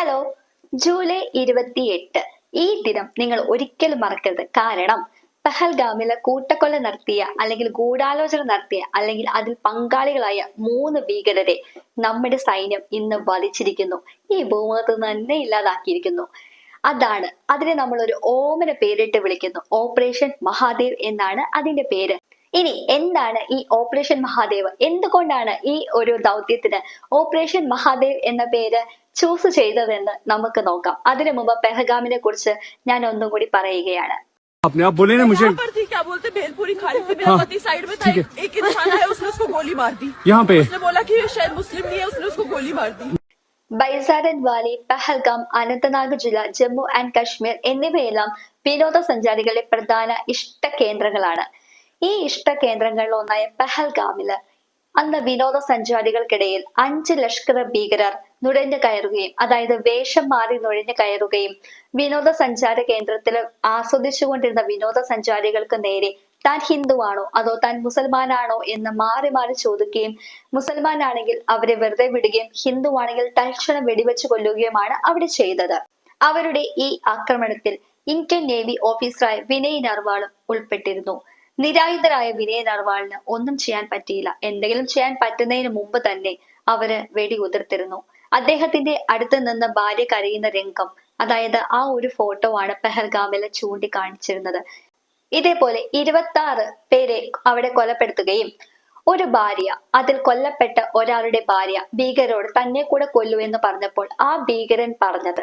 Hello July ഇരുപത്തിയെട്ട്. ഈ ദിനം നിങ്ങൾ ഒരിക്കലും മറക്കരുത്. കാരണം പെഹൽഗാമിലെ കൂട്ടക്കൊല നടത്തിയ അല്ലെങ്കിൽ ഗൂഢാലോചന നടത്തിയ അല്ലെങ്കിൽ അതിൽ പങ്കാളികളായ മൂന്ന് ഭീകരരെ നമ്മുടെ സൈന്യം ഇന്ന് വധിച്ചിരിക്കുന്നു. ഈ ഭൂമുഖത്ത് തന്നെ ഇല്ലാതാക്കിയിരിക്കുന്നു. അതാണ് അതിനെ നമ്മൾ ഒരു ഓമന പേരിട്ട് വിളിക്കുന്നു. ഓപ്പറേഷൻ മഹാദേവ് എന്നാണ് അതിന്റെ പേര്. ഇനി എന്താണ് ഈ ഓപ്പറേഷൻ മഹാദേവ് എന്തുകൊണ്ടാണ് ഈ ഒരു ദൗത്യത്തിന് ഓപ്പറേഷൻ മഹാദേവ് എന്ന പേര് ചൂസ് ചെയ്തതെന്ന് നമുക്ക് നോക്കാം അതിനു മുമ്പ് പെഹഗാമിനെ കുറിച്ച് ഞാൻ ഒന്നും കൂടി പറയുകയാണ് आपने आप बोले ना मुझे यहाँ पर थी क्या बोलते भेलपुरी खाने से मेरा हाँ, पति साइड में था ठीक है। एक इंसान आया उसने उसको गोली मार दी यहाँ पे उसने बोला कि ये शायद मुस्लिम नहीं है उसने उसको गोली मार दी ബൈസാരൻ വാലി പഹൽഗാം അനന്തനാഗ് ജില്ല ജമ്മു ആൻഡ് കശ്മീർ എന്നിവയെല്ലാം വിനോദസഞ്ചാരികളുടെ പ്രധാന ഇഷ്ട കേന്ദ്രങ്ങളാണ് ഈ ഇഷ്ട കേന്ദ്രങ്ങളിൽ ഒന്നായ പെഹൽഗാമിൽ അന്ന് വിനോദസഞ്ചാരികൾക്കിടയിൽ അഞ്ച് ലഷ്കർ ഭീകരർ നുഴഞ്ഞു കയറുകയും അതായത് വേഷം മാറി നുഴഞ്ഞു കയറുകയും വിനോദസഞ്ചാര കേന്ദ്രത്തിൽ ആസ്വദിച്ചുകൊണ്ടിരുന്ന വിനോദസഞ്ചാരികൾക്ക് നേരെ താൻ ഹിന്ദുവാണോ അതോ താൻ മുസൽമാനാണോ എന്ന് മാറി മാറി ചോദിക്കുകയും മുസൽമാനാണെങ്കിൽ അവരെ വെറുതെ വിടുകയും ഹിന്ദുവാണെങ്കിൽ തൽക്ഷണം വെടിവെച്ച് കൊല്ലുകയുമാണ് അവിടെ ചെയ്തത്. അവരുടെ ഈ ആക്രമണത്തിൽ ഇന്ത്യൻ നേവി ഓഫീസറായ വിനയ് നർവാളും ഉൾപ്പെട്ടിരുന്നു. നിരായുധരായ വിനയ നർവാളിന് ഒന്നും ചെയ്യാൻ പറ്റിയില്ല. എന്തെങ്കിലും ചെയ്യാൻ പറ്റുന്നതിന് മുമ്പ് തന്നെ അവർ വെടി ഉതിർത്തിരുന്നു. അദ്ദേഹത്തിന്റെ അടുത്ത് നിന്ന് ഭാര്യ കരയുന്ന രംഗം അതായത് ആ ഒരു ഫോട്ടോ ആണ് പെഹൽഗാമിൽ ചൂണ്ടിക്കാണിച്ചിരുന്നത്. ഇതേപോലെ ഇരുപത്തി ആറ് പേരെ അവിടെ കൊലപ്പെടുത്തുകയും ഒരു ഭാര്യ അതിൽ കൊല്ലപ്പെട്ട ഒരാളുടെ ഭാര്യ ഭീകരോട് തന്നെ കൂടെ കൊല്ലൂ എന്ന് പറഞ്ഞപ്പോൾ ആ ഭീകരൻ പറഞ്ഞത്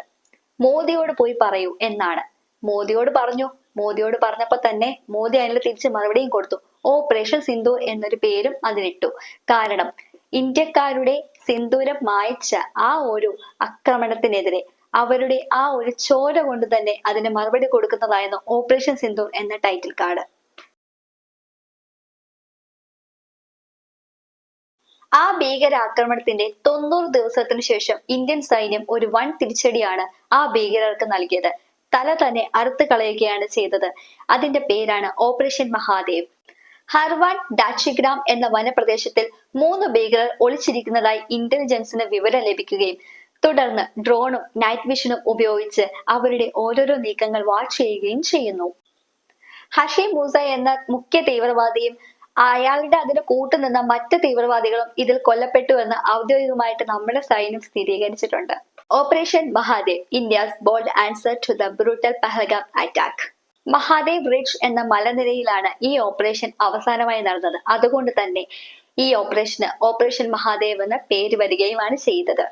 മോദിയോട് പോയി പറയൂ എന്നാണ്. മോദിയോട് പറഞ്ഞു മോദിയോട് പറഞ്ഞപ്പോ തന്നെ മോദി അതിന് തിരിച്ച് മറുപടിയും കൊടുത്തു. ഓപ്പറേഷൻ സിന്ധു എന്നൊരു പേരും അതിനിട്ടു കാരണം ഇന്ത്യക്കാരുടെ സിന്ദൂരം മായച്ച ആ ഒരു ആക്രമണത്തിനെതിരെ അവരുടെ ആ ഒരു ചോര കൊണ്ട് തന്നെ അതിന് മറുപടി കൊടുക്കുന്നതായിരുന്നു ഓപ്പറേഷൻ സിന്ദൂർ എന്ന ടൈറ്റിൽ കാർഡ് ആ ഭീകരാക്രമണത്തിന്റെ തൊണ്ണൂറ് ദിവസത്തിനു ശേഷം ഇന്ത്യൻ സൈന്യം ഒരു വൻ തിരിച്ചടിയാണ് ആ ഭീകരർക്ക് നൽകിയത്. തല തന്നെ അറുത്ത് കളയുകയാണ് ചെയ്തത്. അതിന്റെ പേരാണ് ഓപ്പറേഷൻ മഹാദേവ്. ഹർവാൻ ഡാച്ചിഗ്രാം എന്ന വനപ്രദേശത്തിൽ മൂന്ന് ഭീകരർ ഒളിച്ചിരിക്കുന്നതായി ഇന്റലിജൻസിന് വിവരം ലഭിക്കുകയും തുടർന്ന് ഡ്രോണും നൈറ്റ് വിഷനും ഉപയോഗിച്ച് അവരുടെ ഓരോരോ നീക്കങ്ങൾ വാച്ച് ചെയ്യുകയും ചെയ്യുന്നു. ഹഷീം മൂസ എന്ന മുഖ്യ തീവ്രവാദിയും അയാളുടെ അതിന് കൂട്ടുനിന്ന മറ്റ് തീവ്രവാദികളും ഇതിൽ കൊല്ലപ്പെട്ടുവെന്ന് ഔദ്യോഗികമായിട്ട് നമ്മുടെ സൈന്യം സ്ഥിരീകരിച്ചിട്ടുണ്ട്. Operation Mahadev India's bold answer to the brutal Pahalgam attack. Mahadev ridge എന്ന മലനിരയിലാണ് ഈ ഓപ്പറേഷൻ അവസാനമായി നടന്നത്. അതുകൊണ്ട് തന്നെ ഈ ഓപ്പറേഷന് ഓപ്പറേഷൻ മഹാദേവ് എന്ന പേര് വരികയുമാണ് ചെയ്തത്.